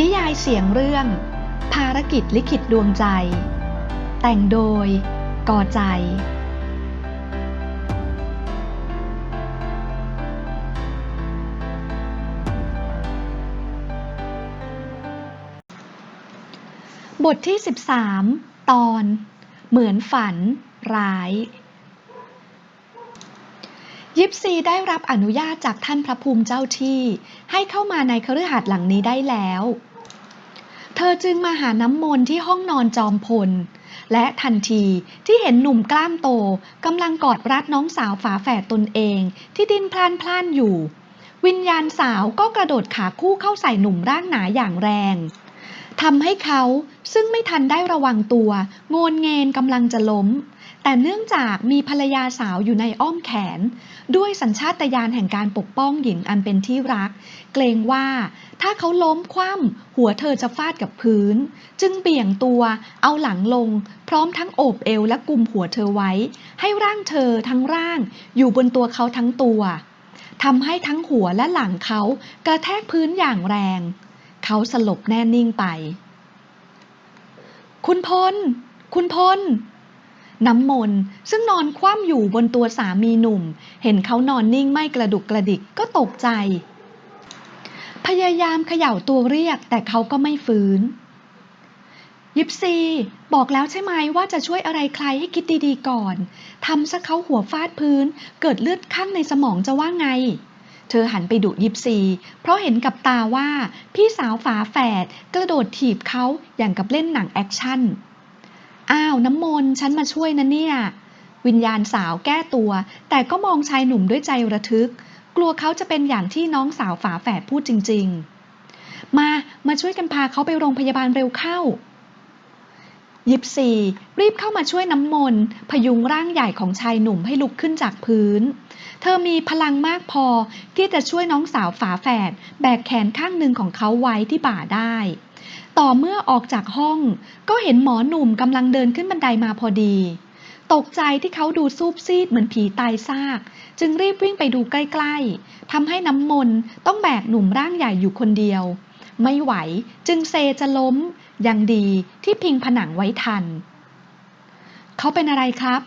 นิยายเสียงเรื่อง ภารกิจลิขิตดวงใจ แต่งโดยกอใจ บทที่ 13 ตอน เหมือนฝันร้าย ยิปซีได้รับอนุญาตจากท่านพระภูมิเจ้าที่ ให้เข้ามาในคฤหาสน์หลังนี้ได้แล้ว เธอจึงมาหาน้ำมนต์ที่ห้องนอนจอมพล และทันทีที่เห็นหนุ่มกล้ามโตกำลังกอดรัดน้องสาวฝาแฝดตนเองที่ดิ้นพล่านพล่านอยู่ วิญญาณสาวก็กระโดดขาคู่เข้าใส่หนุ่มร่างหนาอย่างแรงทำให้เขาซึ่งไม่ทันได้ระวังตัว โงนเงนกำลังจะล้ม แต่เนื่องจากมีภรรยาสาวอยู่ในอ้อมแขน ด้วยสัญชาตญาณแห่งการปกป้องหญิงอันเป็นที่รัก เกรงว่าถ้าเขาล้มคว่ำหัวเธอจะฟาดกับพื้น จึงเบี่ยงตัวเอาหลังลง พร้อมทั้งโอบเอวและกุมหัวเธอไว้ ให้ร่างเธอทั้งร่างอยู่บนตัวเขาทั้งตัวทำให้ทั้งหัวและหลังเขากระแทกพื้นอย่างแรง เขาสลบแน่นิ่งไป คุณพล คุณพล น้ำมนต์ซึ่งนอนคว่ำอยู่บนตัวสามีหนุ่ม เห็นเขานอนนิ่งไม่กระดุกกระดิกก็ตกใจ พยายามเขย่าตัวเรียกแต่เขาก็ไม่ฟื้น ยิปซี บอกแล้วใช่ไหมว่าจะช่วยอะไรใครให้คิดดีๆก่อนทำซะเขาหัวฟาดพื้น เกิดเลือดข้างในสมองจะว่าไงเธอหันไปดุยิปซี เพราะเห็นกับตาว่าพี่สาวฝาแฝดกระโดดถีบเขาอย่างกับเล่นหนังแอคชั่น อ้าวน้ำมนต์ฉันมาช่วยนะเนี่ย วิญญาณสาวแก้ตัว แต่ก็มองชายหนุ่มด้วยใจระทึก กลัวเขาจะเป็นอย่างที่น้องสาวฝาแฝดพูดจริง ๆ มามาช่วยกันพาเขาไปโรงพยาบาลเร็วเข้ายิปซีรีบเข้ามาช่วยน้ำมนต์พยุงร่างใหญ่ของชายหนุ่มให้ลุกขึ้นจากพื้น เธอมีพลังมากพอที่จะช่วยน้องสาวฝาแฝดแบกแขนข้างหนึ่งของเขาไว้ที่บ่าได้ ต่อเมื่อออกจากห้อง ก็เห็นหมอหนุ่มกำลังเดินขึ้นบันไดมาพอดี ตกใจที่เขาดูซูบซีดเหมือนผีตายซาก จึงรีบวิ่งไปดูใกล้ๆทำให้น้ำมนต์ต้องแบกหนุ่มร่างใหญ่อยู่คนเดียว ไม่ไหวจึงเซจะล้ม ยังดีที่พิงผนังไว้ทัน เขาเป็นอะไรครับ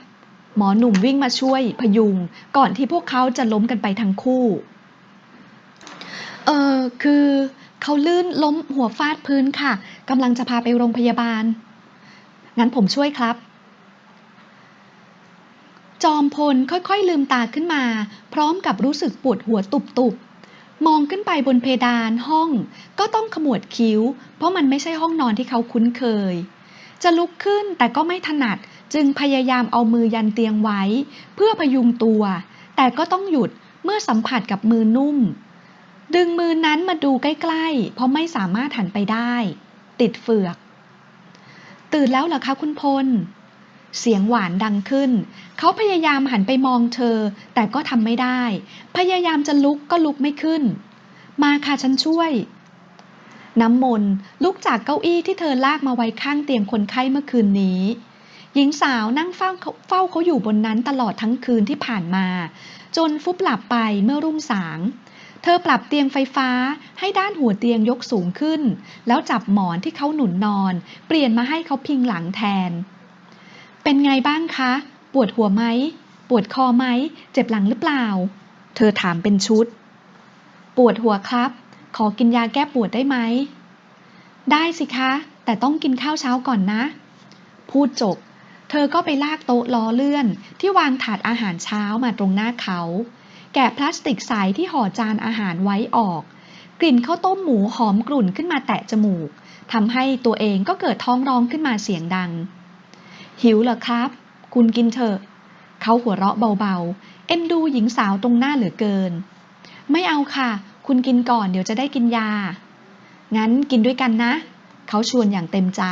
หมอหนุ่มวิ่งมาช่วยพยุงก่อนที่พวกเขาจะล้มกันไปทั้งคู่ เออคือ เขาลื่นล้มหัวฟาดพื้นค่ะกำลังจะพาไปโรงพยาบาล งั้นผมช่วยครับ จอมพลค่อยๆลืมตาขึ้นมา พร้อมกับรู้สึกปวดหัวตุบๆ มองขึ้นไปบนเพดานห้อง ก็ต้องขมวดคิ้ว เพราะมันไม่ใช่ห้องนอนที่เขาคุ้นเคย จะลุกขึ้นแต่ก็ไม่ถนัดจึงพยายามเอามือยันเตียงไว้ เพื่อพยุงตัว แต่ก็ต้องหยุดเมื่อสัมผัสกับมือนุ่ม ดึงมือนั้นมาดูใกล้ๆ เพราะไม่สามารถหันไปได้ ติดเฟือก ตื่นแล้วเหรอคะคุณพล เสียงหวานดังขึ้น เขาพยายามหันไปมองเธอ แต่ก็ทำไม่ได้ พยายามจะลุกก็ลุกไม่ขึ้น มาค่ะฉันช่วย น้ำมนลุกจากเก้าอี้ที่เธอลากมาไว้ข้างเตียงคนไข้เมื่อคืนนี้หญิงสาวนั่งเฝ้าเฝ้าเขาอยู่บนนั้นตลอดทั้งคืนที่ผ่านมา จนฟุบหลับไปเมื่อรุ่งสาง เธอปรับเตียงไฟฟ้าให้ด้านหัวเตียงยกสูงขึ้น แล้วจับหมอนที่เขาหนุนนอน เปลี่ยนมาให้เขาพิงหลังแทน เป็นไงบ้างคะ ปวดหัวไหม ปวดคอไหม เจ็บหลังหรือเปล่า เธอถามเป็นชุด ปวดหัวครับ ขอกินยาแก้ปวดได้ไหม ได้สิคะ แต่ต้องกินข้าวเช้าก่อนนะ พูดจบ เธอก็ไปลากโต๊ะล้อเลื่อนที่วางถาดอาหารเช้ามาตรงหน้าเขา แกะพลาสติกใสที่ห่อจานอาหารไว้ออก กลิ่นข้าวต้มหมูหอมกลุ่นขึ้นมาแตะจมูกทำให้ตัวเองก็เกิดท้องร้องขึ้นมาเสียงดัง หิวเหรอครับ คุณกินเถอะ เขาหัวเราะเบาๆ เอ็นดูหญิงสาวตรงหน้าเหลือเกิน ไม่เอาค่ะ คุณกินก่อนเดี๋ยวจะได้กินยา งั้นกินด้วยกันนะ เขาชวนอย่างเต็มใจ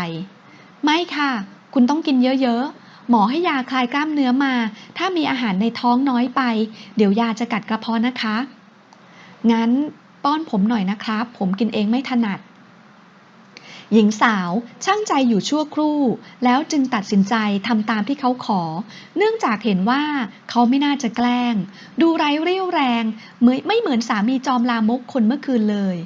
ไม่ค่ะ คุณต้องกินเยอะๆ หมอให้ยาคลายกล้ามเนื้อมา ถ้ามีอาหารในท้องน้อยไป เดี๋ยวยาจะกัดกระเพาะนะคะ งั้นป้อนผมหน่อยนะครับ ผมกินเองไม่ถนัด หญิงสาวช่างใจอยู่ชั่วครู่ แล้วจึงตัดสินใจทำตามที่เขาขอ เนื่องจากเห็นว่าเขาไม่น่าจะแกล้ง ดูไร้เรี่ยวแรงเหมือนไม่เหมือนสามีจอมลามกคนเมื่อคืนเลย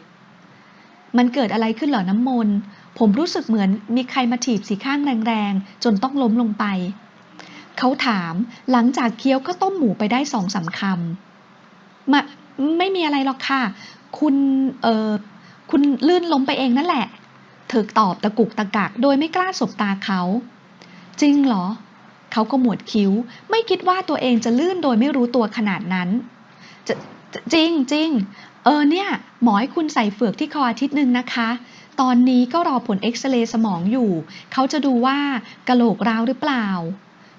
มันเกิดอะไรขึ้นเหรอน้ำมนต์ ผมรู้สึกเหมือนมีใครมาถีบสีข้างแรงๆ จนต้องล้มลงไป เขาถามหลังจากเคี้ยวข้าวต้มหมูไปได้สองสามคำมาไม่มีอะไรหรอกค่ะ คุณเออคุณลื่นล้มไปเองนั่นแหละ เธอตอบตะกุกตะกักโดยไม่กล้าสบตาเขา จริงเหรอ เขาก็หมวดคิ้ว ไม่คิดว่าตัวเองจะลื่นโดยไม่รู้ตัวขนาดนั้นจจจริงจริงเออเนี่ย หมอให้คุณใส่เฟือกที่คออาทิตย์หนึ่งนะคะ ตอนนี้ก็รอผลเอ็กซเรย์สมองอยู่ เขาจะดูว่ากะโหลกร้าวหรือเปล่า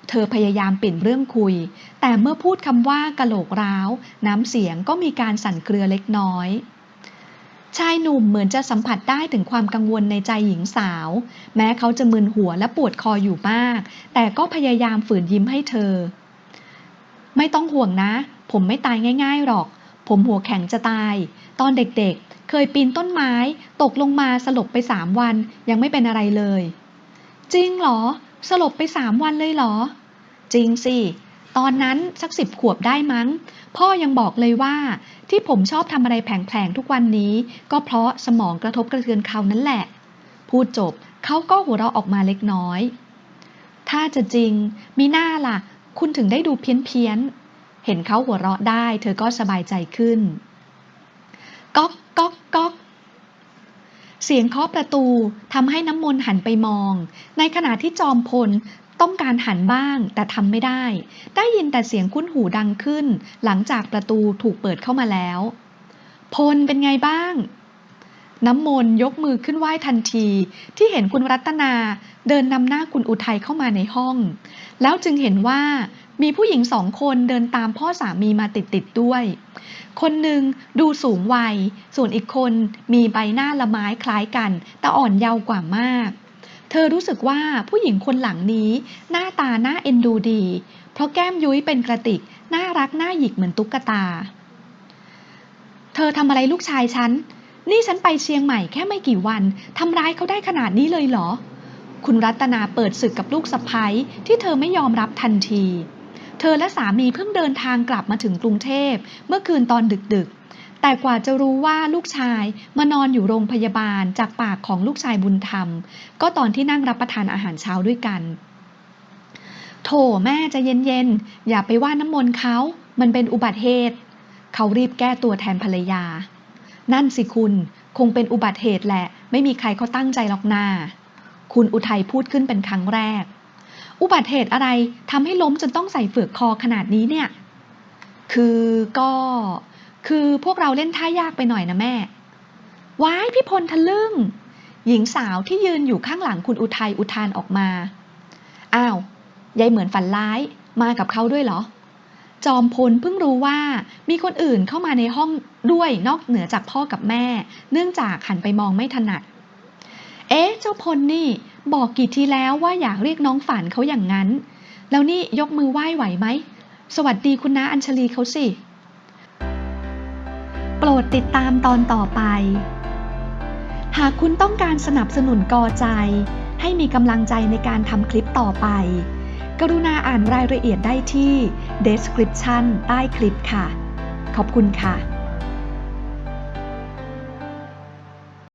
เธอพยายามเปลี่ยนเรื่องคุย แต่เมื่อพูดคำว่ากะโหลกร้าว น้ำเสียงก็มีการสั่นเครือเล็กน้อยชายหนุ่มเหมือนจะสัมผัสได้ถึงความกังวลในใจหญิงสาว แม้เขาจะมึนหัวและปวดคออยู่มาก แต่ก็พยายามฝืนยิ้มให้เธอ ไม่ต้องห่วงนะ ผมไม่ตายง่าย ๆหรอก ผมหัวแข็งจะตาย ตอนเด็กๆ เคยปีนต้นไม้ ตกลงมาสลบไปสามวัน ยังไม่เป็นอะไรเลย จริงเหรอ สลบไปสามวันเลยเหรอ จริงสิ ตอนนั้นสักสิบขวบได้มั้ง พ่อยังบอกเลยว่า ที่ผมชอบทำอะไรแผลงๆทุกวันนี้ ก็เพราะสมองกระทบกระเทือนเขานั่นแหละ พูดจบเขาก็หัวเราะออกมาเล็กน้อย ถ้าจะจริง มีหน้าล่ะ คุณถึงได้ดูเพี้ยนๆ เห็นเขาหัวเราะได้ เธอก็สบายใจขึ้น ก๊อกก๊อกก๊อกเสียงเคาะประตูทำให้น้ำมนต์หันไปมอง ในขณะที่จอมพลต้องการหันบ้างแต่ทำไม่ได้ ได้ยินแต่เสียงคุ้นหูดังขึ้น หลังจากประตูถูกเปิดเข้ามาแล้ว พลเป็นไงบ้าง น้ำมนต์ยกมือขึ้นไหว้ทันที ที่เห็นคุณรัตนาเดินนำหน้าคุณอุทัยเข้ามาในห้อง แล้วจึงเห็นว่า มีผู้หญิงสองคนเดินตามพ่อสามีมาติดๆด้วย คนหนึ่งดูสูงวัย ส่วนอีกคนมีใบหน้าละไม้คล้ายกัน แต่อ่อนเยาว์กว่ามาก เธอรู้สึกว่าผู้หญิงคนหลังนี้ หน้าตาน่าเอ็นดูดี เพราะแก้มยุ้ยเป็นกระติก น่ารักน่าหยิกเหมือนตุ๊กตา เธอทำอะไรลูกชายฉัน นี่ฉันไปเชียงใหม่แค่ไม่กี่วันทำร้ายเขาได้ขนาดนี้เลยเหรอคุณรัตนาเปิดศึกกับลูกสะพ้ยที่เธอไม่ยอมรับทันที เธอและสามีเพิ่งเดินทางกลับมาถึงกรุงเทพเมื่อคืนตอนดึกๆ แต่กว่าจะรู้ว่าลูกชายมานอนอยู่โรงพยาบาลจากปากของลูกชายบุญธรรม ก็ตอนที่นั่งรับประทานอาหารเช้าด้วยกัน โถแม่จะเย็นๆ อย่าไปว่าน้ำมนต์เขา มันเป็นอุบัติเหตุ เขารีบแก้ตัวแทนภรรยา นั่นสิคุณคงเป็นอุบัติเหตุแหละ ไม่มีใครเขาตั้งใจหรอกนาคุณอุทัยพูดขึ้นเป็นครั้งแรก อุบัติเหตุอะไรทำให้ล้มจนต้องใส่เฟือกคอขนาดนี้เนี่ย คือก็คือพวกเราเล่นท่ายากไปหน่อยนะแม่ ว้ายพี่พลทะลึ่ง หญิงสาวที่ยืนอยู่ข้างหลังคุณอุทัยอุทานออกมา อ้าว ยายเหมือนฝันร้ายมากับเขาด้วยเหรอ จอมพลเพิ่งรู้ว่ามีคนอื่นเข้ามาในห้องด้วยนอกเหนือจากพ่อกับแม่ เนื่องจากหันไปมองไม่ถนัด เอ๊ะ เจ้าพลนี่ บอกกี่ทีแล้วว่าอยากเรียกน้องฝันเขาอย่างนั้น แล้วนี่ยกมือไหว้ไหวไหม สวัสดีคุณน้าอัญชลีเขาสิ โปรดติดตามตอนต่อไป หากคุณต้องการสนับสนุนกอใจ ให้มีกำลังใจในการทำคลิปต่อไป กรุณาอ่านรายละเอียดได้ที่ description ใต้คลิปค่ะ ขอบคุณค่ะ